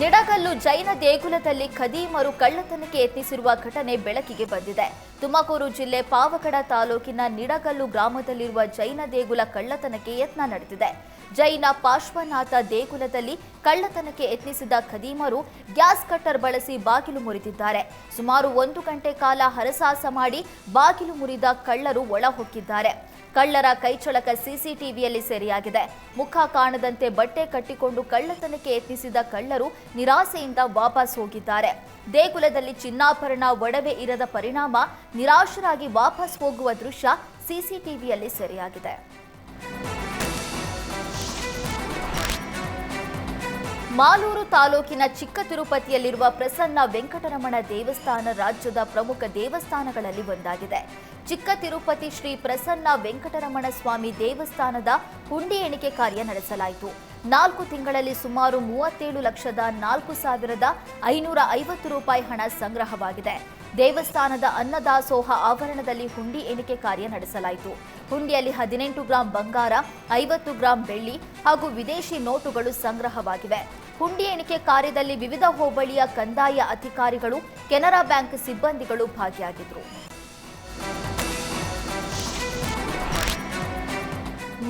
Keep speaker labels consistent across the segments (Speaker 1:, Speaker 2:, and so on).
Speaker 1: ನಿಡಗಲ್ಲು ಜೈನ ದೇಗುಲದಲ್ಲಿ ಖದೀಮರು ಕಳ್ಳತನಕ್ಕೆ ಯತ್ನಿಸಿರುವ ಘಟನೆ ಬೆಳಕಿಗೆ ಬಂದಿದೆ. ತುಮಕೂರು ಜಿಲ್ಲೆ ಪಾವಗಡ ತಾಲೂಕಿನ ನಿಡಗಲ್ಲು ಗ್ರಾಮದಲ್ಲಿರುವ ಜೈನ ದೇಗುಲ ಕಳ್ಳತನಕ್ಕೆ ಯತ್ನ ನಡೆದಿದೆ. ಜೈನ ಪಾರ್ಶ್ವನಾಥ ದೇಗುಲದಲ್ಲಿ ಕಳ್ಳತನಕ್ಕೆ ಯತ್ನಿಸಿದ ಖದೀಮರು ಗ್ಯಾಸ್ ಕಟ್ಟರ್ ಬಳಸಿ ಬಾಗಿಲು ಮುರಿದಿದ್ದಾರೆ. ಸುಮಾರು ಒಂದು ಗಂಟೆ ಕಾಲ ಹರಸಾಹಸ ಮಾಡಿ ಬಾಗಿಲು ಮುರಿದ ಕಳ್ಳರು ಒಳ ಹೊಕ್ಕಿದ್ದಾರೆ ಕಳ್ಳರ ಕೈಚಳಕ ಸಿಸಿಟಿವಿಯಲ್ಲಿ ಸೆರೆಯಾಗಿದೆ. ಮುಖ ಕಾಣದಂತೆ ಬಟ್ಟೆ ಕಟ್ಟಿಕೊಂಡು ಕಳ್ಳತನಕ್ಕೆ ಯತ್ನಿಸಿದ ಕಳ್ಳರು ನಿರಾಸೆಯಿಂದ ವಾಪಸ್ ಹೋಗಿದ್ದಾರೆ. ದೇಗುಲದಲ್ಲಿ ಚಿನ್ನಾಭರಣ ಒಡವೆ ಇರದ ಪರಿಣಾಮ ನಿರಾಶರಾಗಿ ವಾಪಸ್ ಹೋಗುವ ದೃಶ್ಯ ಸಿಸಿಟಿವಿಯಲ್ಲಿ ಸೆರೆಯಾಗಿದೆ. ಮಾಲೂರು ತಾಲೂಕಿನ ಚಿಕ್ಕ ತಿರುಪತಿಯಲ್ಲಿರುವ ಪ್ರಸನ್ನ ವೆಂಕಟರಮಣ ದೇವಸ್ಥಾನ ರಾಜ್ಯದ ಪ್ರಮುಖ ದೇವಸ್ಥಾನಗಳಲ್ಲಿ ಒಂದಾಗಿದೆ. ಚಿಕ್ಕ ತಿರುಪತಿ ಶ್ರೀ ಪ್ರಸನ್ನ ವೆಂಕಟರಮಣ ಸ್ವಾಮಿ ದೇವಸ್ಥಾನದ ಹುಂಡಿ ಎಣಿಕೆ ಕಾರ್ಯ ನಡೆಸಲಾಯಿತು. ನಾಲ್ಕು ತಿಂಗಳಲ್ಲಿ ಸುಮಾರು ಮೂವತ್ತೇಳು ಲಕ್ಷದ ನಾಲ್ಕು ಸಾವಿರದ ಐನೂರ ಐವತ್ತು ರೂಪಾಯಿ ಹಣ ಸಂಗ್ರಹವಾಗಿದೆ. ದೇವಸ್ಥಾನದ ಅನ್ನದಾಸೋಹ ಆವರಣದಲ್ಲಿ ಹುಂಡಿ ಎಣಿಕೆ ಕಾರ್ಯ ನಡೆಸಲಾಯಿತು. ಹುಂಡಿಯಲ್ಲಿ ಹದಿನೆಂಟು ಗ್ರಾಂ ಬಂಗಾರ, ಐವತ್ತು ಗ್ರಾಂ ಬೆಳ್ಳಿ ಹಾಗೂ ವಿದೇಶಿ ನೋಟುಗಳು ಸಂಗ್ರಹವಾಗಿವೆ. ಹುಂಡಿ ಎಣಿಕೆ ಕಾರ್ಯದಲ್ಲಿ ವಿವಿಧ ಹೋಬಳಿಯ ಕಂದಾಯ ಅಧಿಕಾರಿಗಳು, ಕೆನರಾ ಬ್ಯಾಂಕ್ ಸಿಬ್ಬಂದಿಗಳು ಭಾಗಿಯಾಗಿದ್ದರು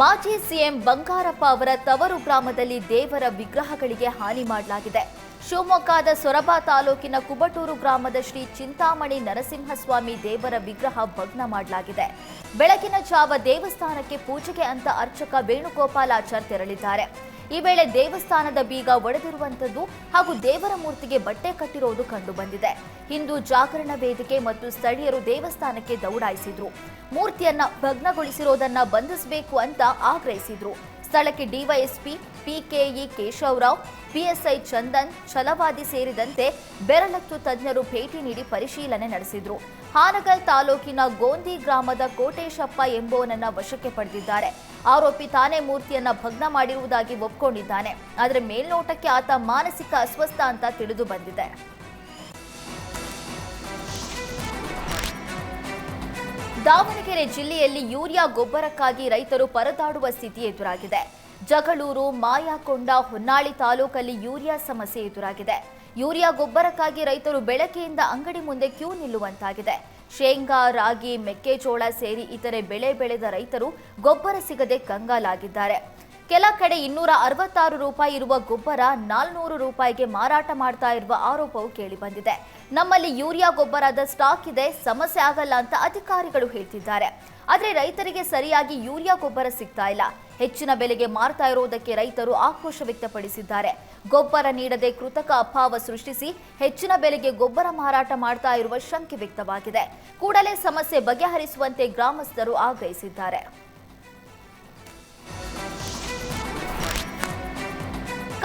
Speaker 1: ಮಾಜಿ ಸಿಎಂ ಬಂಗಾರಪ್ಪ ಅವರ ತವರು ಗ್ರಾಮದಲ್ಲಿ ದೇವರ ವಿಗ್ರಹಗಳಿಗೆ ಹಾನಿ ಮಾಡಲಾಗಿದೆ. ಶಿವಮೊಗ್ಗದ ಸೊರಬ ತಾಲೂಕಿನ ಕುಬಟೂರು ಗ್ರಾಮದ ಶ್ರೀ ಚಿಂತಾಮಣಿ ನರಸಿಂಹಸ್ವಾಮಿ ದೇವರ ವಿಗ್ರಹ ಭಗ್ನ ಮಾಡಲಾಗಿದೆ. ಬೆಳಗಿನ ಜಾವ ದೇವಸ್ಥಾನಕ್ಕೆ ಪೂಜೆಗೆ ಅಂತ ಅರ್ಚಕ ವೇಣುಗೋಪಾಲಾಚಾರ್ ತೆರಳಿದ್ದಾರೆ. ಈ ವೇಳೆ ದೇವಸ್ಥಾನದ ಬೀಗ ಒಡೆದಿರುವಂತದ್ದು ಹಾಗೂ ದೇವರ ಮೂರ್ತಿಗೆ ಬಟ್ಟೆ ಕಟ್ಟಿರೋದು ಕಂಡುಬಂದಿದೆ ಹಿಂದೂ ಜಾಗರಣ ವೇದಿಕೆ ಮತ್ತು ಸ್ಥಳೀಯರು ದೇವಸ್ಥಾನಕ್ಕೆ ದೌಡಾಯಿಸಿದ್ರು. ಮೂರ್ತಿಯನ್ನ ಭಗ್ನಗೊಳಿಸಿರೋದನ್ನ ಬಂಧಿಸಬೇಕು ಅಂತ ಆಗ್ರಹಿಸಿದ್ರು. ಸ್ಥಳಕ್ಕೆ DYSP PKE Keshavrao PSI Chandan, Chalavadi ಸೇರಿದಂತೆ ಬೆರಳತ್ತು ತಜ್ಞರು ಭೇಟಿ ನೀಡಿ ಪರಿಶೀಲನೆ ನಡೆಸಿದ್ರು. ಹಾನಗಲ್ ತಾಲೂಕಿನ ಗೋಂದಿ ಗ್ರಾಮದ ಕೋಟೇಶಪ್ಪ ಎಂಬುವನನ್ನ ವಶಕ್ಕೆ ಪಡೆದಿದ್ದಾರೆ. ಆರೋಪಿ ತಾನೇ ಮೂರ್ತಿಯನ್ನ ಭಗ್ನ ಮಾಡಿರುವುದಾಗಿ ಒಪ್ಕೊಂಡಿದ್ದಾನೆ. ಆದರೆ ಮೇಲ್ನೋಟಕ್ಕೆ ಆತ ಮಾನಸಿಕ ಅಸ್ವಸ್ಥ ಅಂತ ತಿಳಿದು ಬಂದಿದೆ. ದಾವಣಗೆರೆ ಜಿಲ್ಲೆಯಲ್ಲಿ ಯೂರಿಯಾ ಗೊಬ್ಬರಕ್ಕಾಗಿ ರೈತರು ಪರದಾಡುವ ಸ್ಥಿತಿ ಎದುರಾಗಿದೆ. ಜಗಳೂರು, ಮಾಯಾಕೊಂಡ, ಹೊನ್ನಾಳಿ ತಾಲೂಕಲ್ಲಿ ಯೂರಿಯಾ ಸಮಸ್ಯೆ ಎದುರಾಗಿದೆ. ಯೂರಿಯಾ ಗೊಬ್ಬರಕ್ಕಾಗಿ ರೈತರು ಬೆಳಕೆಯಿಂದ ಅಂಗಡಿ ಮುಂದೆ ಕ್ಯೂ ನಿಲ್ಲುವಂತಾಗಿದೆ. ಶೇಂಗಾ, ರಾಗಿ, ಮೆಕ್ಕೆಜೋಳ ಸೇರಿ ಇತರೆ ಬೆಳೆ ಬೆಳೆದ ರೈತರು ಗೊಬ್ಬರ ಸಿಗದೆ ಕಂಗಾಲಾಗಿದ್ದಾರೆ. ಕೆಲ ಕಡೆ ಇನ್ನೂರ ಅರವತ್ತಾರು ರೂಪಾಯಿ ಇರುವ ಗೊಬ್ಬರ ನಾಲ್ನೂರು ರೂಪಾಯಿಗೆ ಮಾರಾಟ ಮಾಡ್ತಾ ಇರುವ ಆರೋಪವು ಕೇಳಿಬಂದಿದೆ ನಮ್ಮಲ್ಲಿ ಯೂರಿಯಾ ಗೊಬ್ಬರದ ಸ್ಟಾಕ್ ಇದೆ, ಸಮಸ್ಯೆ ಆಗಲ್ಲ ಅಂತ ಅಧಿಕಾರಿಗಳು ಹೇಳ್ತಿದ್ದಾರೆ. ಆದರೆ ರೈತರಿಗೆ ಸರಿಯಾಗಿ ಯೂರಿಯಾ ಗೊಬ್ಬರ ಸಿಗ್ತಾ ಇಲ್ಲ. ಹೆಚ್ಚಿನ ಬೆಲೆಗೆ ಮಾರ್ತಾ ಇರುವುದಕ್ಕೆ ರೈತರು ಆಕ್ರೋಶ ವ್ಯಕ್ತಪಡಿಸಿದ್ದಾರೆ. ಗೊಬ್ಬರ ನೀಡದೆ ಕೃತಕ ಅಭಾವ ಸೃಷ್ಟಿಸಿ ಹೆಚ್ಚಿನ ಬೆಲೆಗೆ ಗೊಬ್ಬರ ಮಾರಾಟ ಮಾಡ್ತಾ ಇರುವ ಶಂಕೆ ವ್ಯಕ್ತವಾಗಿದೆ. ಕೂಡಲೇ ಸಮಸ್ಯೆ ಬಗೆಹರಿಸುವಂತೆ ಗ್ರಾಮಸ್ಥರು ಆಗ್ರಹಿಸಿದ್ದಾರೆ.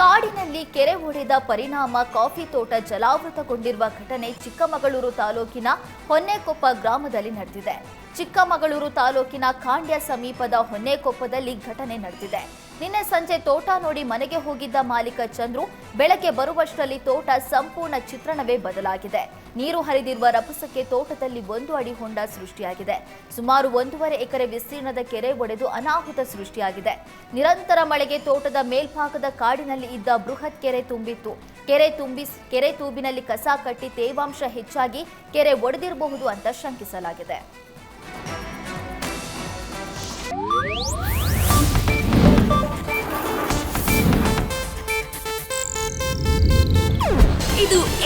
Speaker 1: ಕಾಡಿನಲ್ಲಿ ಕೆರೆ ಒಡೆದ ಪರಿಣಾಮ ಕಾಫಿ ತೋಟ ಜಲಾವೃತಗೊಂಡಿರುವ ಘಟನೆ ಚಿಕ್ಕಮಗಳೂರು ತಾಲೂಕಿನ ಹೊನ್ನೆಕೊಪ್ಪ ಗ್ರಾಮದಲ್ಲಿ ನಡೆದಿದೆ. ಚಿಕ್ಕಮಗಳೂರು ತಾಲೂಕಿನ ಖಾಂಡ್ಯ ಸಮೀಪದ ಹೊನ್ನೆಕೊಪ್ಪದಲ್ಲಿ ಘಟನೆ ನಡೆದಿದೆ. ನಿನ್ನೆ ಸಂಜೆ ತೋಟ ನೋಡಿ ಮನೆಗೆ ಹೋಗಿದ್ದ ಮಾಲೀಕ ಚಂದ್ರು ಬೆಳಗ್ಗೆ ಬರುವಷ್ಟರಲ್ಲಿ ತೋಟ ಸಂಪೂರ್ಣ ಚಿತ್ರಣವೇ ಬದಲಾಗಿದೆ. ನೀರು ಹರಿದಿರುವ ರಭಸಕ್ಕೆ ತೋಟದಲ್ಲಿ ಒಂದು ಅಡಿ ಹೊಂಡ ಸೃಷ್ಟಿಯಾಗಿದೆ. ಸುಮಾರು ಒಂದೂವರೆ ಎಕರೆ ವಿಸ್ತೀರ್ಣದ ಕೆರೆ ಒಡೆದು ಅನಾಹುತ ಸೃಷ್ಟಿಯಾಗಿದೆ. ನಿರಂತರ ಮಳೆಗೆ ತೋಟದ ಮೇಲ್ಭಾಗದ ಕಾಡಿನಲ್ಲಿ ಇದ್ದ ಬೃಹತ್ ಕೆರೆ ತುಂಬಿತ್ತು. ಕೆರೆ ತುಂಬಿ ಕೆರೆ ತೂಬಿನಲ್ಲಿ ಕಸ ಕಟ್ಟಿ ತೇವಾಂಶ ಹೆಚ್ಚಾಗಿ ಕೆರೆ ಒಡೆದಿರಬಹುದು ಅಂತ ಶಂಕಿಸಲಾಗಿದೆ.